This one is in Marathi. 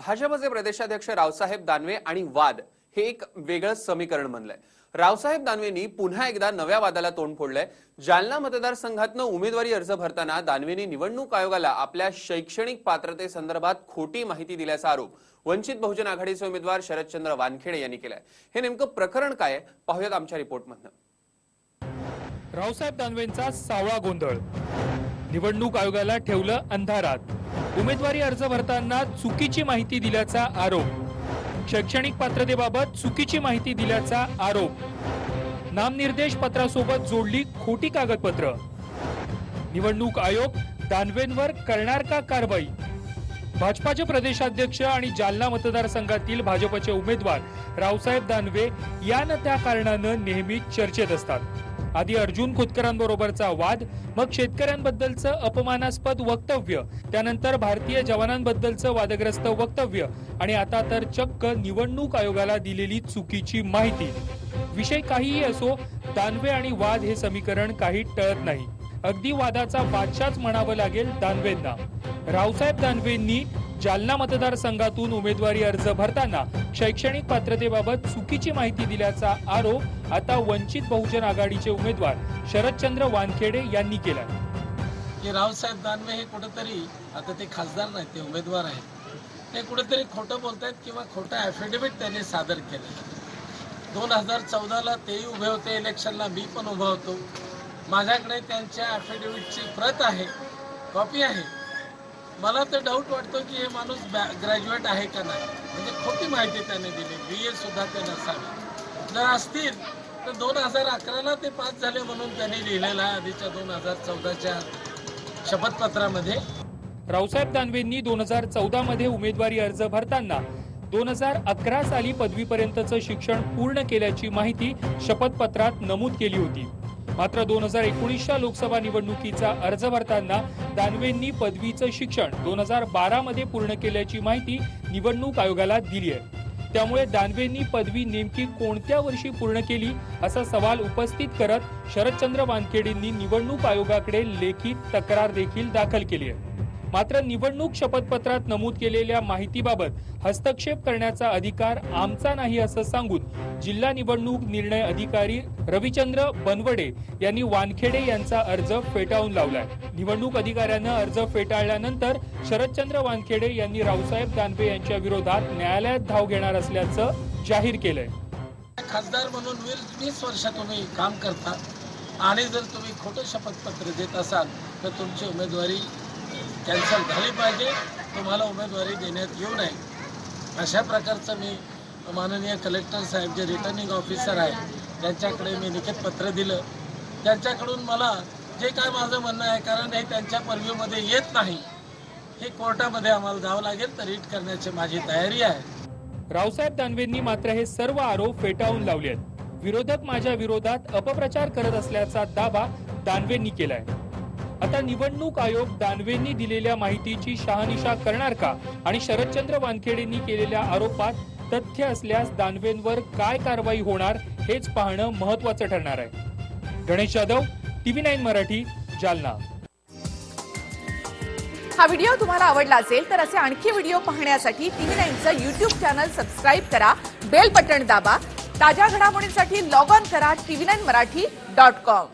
भाजपचे प्रदेशाध्यक्ष रावसाहेब दानवे आणि वाद हे एक वेगळं समीकरण बनलंय. रावसाहेब दानवेंनी पुन्हा एकदा नव्या वादाला तोंड फोडलंय. जालना मतदारसंघातनं उमेदवारी अर्ज भरताना दानवेंनी निवडणूक आयोगाला आपल्या शैक्षणिक पात्रतेसंदर्भात खोटी माहिती दिल्याचा आरोप वंचित बहुजन आघाडीचे उमेदवार शरदचंद्र वानखेडे यांनी केलाय. हे नेमकं प्रकरण काय आहे? पाहूयात आमच्या रिपोर्टमधनं. रावसाहेब दानवेंचा सावळा गोंधळ. निवडणूक आयोगाला ठेवलं अंधारात. उमेदवारी अर्ज भरताना चुकीची माहिती दिल्याचा आरोप. शैक्षणिक पात्रतेबाबत चुकीची माहिती दिल्याचा आरोप. नामनिर्देश पत्रासोबत जोडली खोटी कागदपत्र. निवडणूक आयोग दानवेंवर करणार का कारवाई? भाजपाचे प्रदेशाध्यक्ष आणि जालना मतदारसंघातील भाजपचे उमेदवार रावसाहेब दानवे या न त्या कारणानं नेहमी चर्चेत असतात. आधी अर्जुन खोतकरांबरोबरचा वाद मग शेतकऱ्यांबद्दलचं अपमानास्पद वक्तव्य त्यानंतर भारतीय जवानांबद्दलचं वादग्रस्त वक्तव्य आणि आता तर चक्क निवडणूक आयोगाला दिलेली चुकीची माहिती. विषय काहीही असो दानवे आणि वाद हे समीकरण काही टळत नाही. अगदी वादाचा बादशाच म्हणावं लागेल दानवेंना. रावसाहेब दानवेंनी जालना मतदारसंघातून उमेदवारी अर्ज भरताना शैक्षणिक पात्रतेबाबत चुकीची माहिती दिल्याचा आरोप आता वंचित बहुजन आघाडीचे उमेदवार शरदचंद्र वानखेडे यांनी केला की रावसाहेब दानवे हे कुठेतरी आता ते खासदार नाहीत ते उमेदवार आहेत. ते कुठेतरी खोटं बोलतायत किंवा खोटं ॲफिडेव्हिट त्यांनी सादर केलं दोन हजार चौदाला तेही उभे होते इलेक्शनला मी पण उभा होतो. माझ्याकडे त्यांच्या ॲफिडेव्हिटची प्रत आहे कॉपी आहे. मला तर डाऊट वाटतो की हे माणूस ग्रॅज्युएट आहे का नाही. म्हणजे खोटी माहिती त्यांनी दिली. बी ए सुद्धा ते नसावी जर असतील तर दोन हजार अकराला ते पास झाले म्हणून त्यांनी लिहिलेलं आहे आधीच्या दोन हजार चौदाच्या शपथपत्रामध्ये. रावसाहेब दानवेंनी दोन हजार चौदा मध्ये उमेदवारी अर्ज भरताना दोन हजार अकरा साली पदवीपर्यंतचं शिक्षण पूर्ण केल्याची माहिती शपथपत्रात नमूद केली होती. मात्र दोन हजार एकोणीसच्या लोकसभा निवडणुकीचा अर्ज भरताना दानवेंनी पदवीचं शिक्षण दोन हजार बारामध्ये पूर्ण केल्याची माहिती निवडणूक आयोगाला दिली आहे. त्यामुळे दानवेंनी पदवी नेमकी कोणत्या वर्षी पूर्ण केली असा सवाल उपस्थित करत शरदचंद्र वानखेडेंनी निवडणूक आयोगाकडे लेखी तक्रार देखील दाखल केली आहे. मात्र निवडणूक शपथपत्रात नमूद केलेल्या माहितीबाबत हस्तक्षेप करण्याचा अधिकार आमचा नाही असं सांगून जिल्हा निवडणूक निर्णय अधिकारी रविचंद्र बनवडे यांनी वानखेडे यांचा अर्ज फेटाळून लावलाय. निवडणूक अधिकाऱ्यानं अर्ज फेटाळल्यानंतर शरदचंद्र वानखेडे यांनी रावसाहेब दानवे यांच्या विरोधात न्यायालयात धाव घेणार असल्याचं जाहीर केलंय. खासदार म्हणून वीस वर्ष तुम्ही काम करता आणि जर तुम्ही खोटं शपथपत्र देत असाल तर तुमची उमेदवारी कॅन्सल झाली पाहिजे. तुम्हाला उमेदवारी देण्यात येऊ नये. अशा प्रकारचं मी माननीय कलेक्टर साहेब जे रिटर्निंग ऑफिसर आहे त्यांच्याकडे मी लिखित पत्र दिलं. त्यांच्याकडून मला जे काय माझं म्हणणं आहे कारण हे त्यांच्या परव्यूमध्ये येत नाही. हे कोर्टामध्ये आम्हाला जावं लागेल तर रीट करण्याची माझी तयारी आहे. रावसाहेब दानवेंनी मात्र हे सर्व आरोप फेटाळून लावले आहेत विरोधक माझ्या विरोधात अपप्रचार करत असल्याचा दावा दानवेंनी केलाय. आता निवडणूक आयोग दानवेंनी दिलेल्या माहितीची शहानिशा करणार का? आणि शरदचंद्र वानखेडेंनी केलेल्या आरोपात तथ्य असल्यास दानवेंवर काय कारवाई होणार हेच पाहणं महत्वाचं ठरणार आहे. Ganesh Jadhav TV nine Marathi Jalna. हा व्हिडिओ तुम्हाला आवडला असेल तर असे आणखी व्हिडिओ पाहण्यासाठी टीव्ही नाईनचं युट्यूब चॅनल सबस्क्राईब करा बेल बटन दाबा ताज्या घडामोडींसाठी लॉग ऑन करा TV nine Marathi dot com.